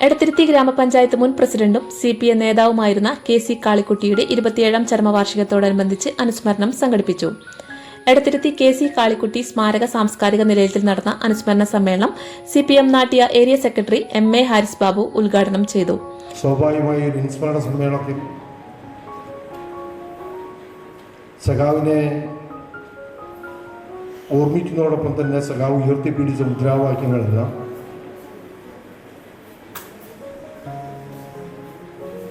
എടത്തിരുത്തി ഗ്രാമപഞ്ചായത്ത് മുൻ പ്രസിഡന്റും സി പി എം നേതാവുമായിരുന്ന കെ സി കാളിക്കുട്ടിയുടെ ഇരുപത്തിയേഴാം ചരമവാർഷികത്തോടനുബന്ധിച്ച് അനുസ്മരണം സംഘടിപ്പിച്ചു. എടത്തിരുത്തി കെ സി കാളിക്കുട്ടി സ്മാരക സാംസ്കാരിക നിലയത്തിൽ നടന്ന അനുസ്മരണ സമ്മേളനം C P M Nattika area secretary M A Haris Babu ഉദ്ഘാടനം ചെയ്തു. ഓർമ്മിക്കുന്നതോടൊപ്പം തന്നെ സഖാവ് ഉയർത്തിപ്പിടിച്ച മുദ്രാവാക്യങ്ങളെല്ലാം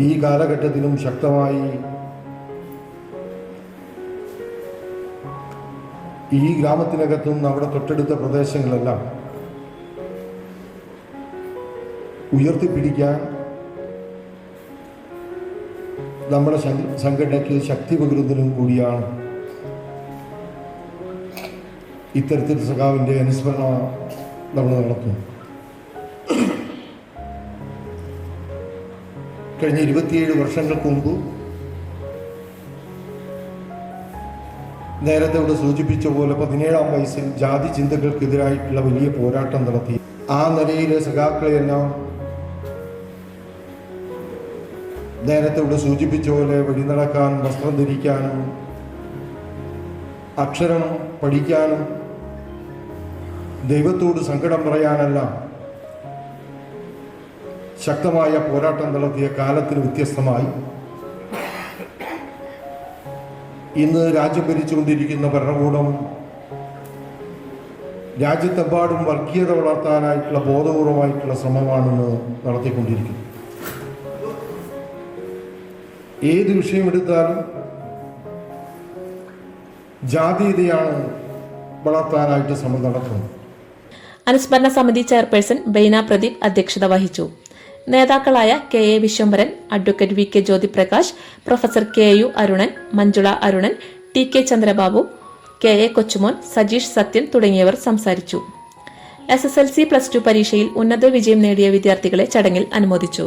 ഈ കാലഘട്ടത്തിലും ശക്തമായി ഈ ഗ്രാമത്തിനകത്തും അവിടെ തൊട്ടടുത്ത പ്രദേശങ്ങളെല്ലാം ഉയർത്തിപ്പിടിക്കാൻ നമ്മുടെ സംഘടനയ്ക്ക് ശക്തി പകരുന്നതിനും കൂടിയാണ് ഇത്തരത്തിൽ സഖാവിന്റെ അനുസ്മരണ നമ്മൾ നടത്തുന്നു കഴിഞ്ഞ ഇരുപത്തിയേഴ് വർഷങ്ങൾക്ക് മുമ്പ് നേരത്തെ ഇവിടെ സൂചിപ്പിച്ച പോലെ പതിനേഴാം വയസ്സിൽ ജാതി ചിന്തകൾക്കെതിരായിട്ടുള്ള വലിയ പോരാട്ടം നടത്തി. ആ നിലയിലെ സഖാക്കളെയെല്ലാം നേരത്തെ ഇവിടെ സൂചിപ്പിച്ച പോലെ വഴി നടക്കാനും വസ്ത്രം ധരിക്കാനും അക്ഷരം പഠിക്കാനും ദൈവത്തോട് സങ്കടം പറയാനെല്ലാം ശക്തമായ പോരാട്ടം നടത്തിയ കാലത്തിന് വ്യത്യസ്തമായി ഇന്ന് രാജ്യം ഭരിച്ചുകൊണ്ടിരിക്കുന്ന ഭരണകൂടം രാജ്യത്തെമ്പാടും വർഗീയത വളർത്താനായിട്ടുള്ള ബോധപൂർവമായിട്ടുള്ള ശ്രമമാണെന്ന് നടത്തിക്കൊണ്ടിരിക്കുന്നത് ഏത് വിഷയമെടുത്താലും ജാതീയതയാണ് വളർത്താനായിട്ട് ശ്രമം നടത്തുന്നത്. അനുസ്മരണ സമിതി ചെയർപേഴ്സൺ ബൈന പ്രദീപ് അധ്യക്ഷത വഹിച്ചു. നേതാക്കളായ K A Vishwambharan advocate V K Jyothiprakash professor K U Arunan Manjula Arunan T K Chandrababu K A Kochumon Sajeesh Sathyan തുടങ്ങിയവർ സംസാരിച്ചു. S S L C plus two പരീക്ഷയിൽ ഉന്നത വിജയം നേടിയ വിദ്യാർത്ഥികളെ ചടങ്ങിൽ അനുമോദിച്ചു.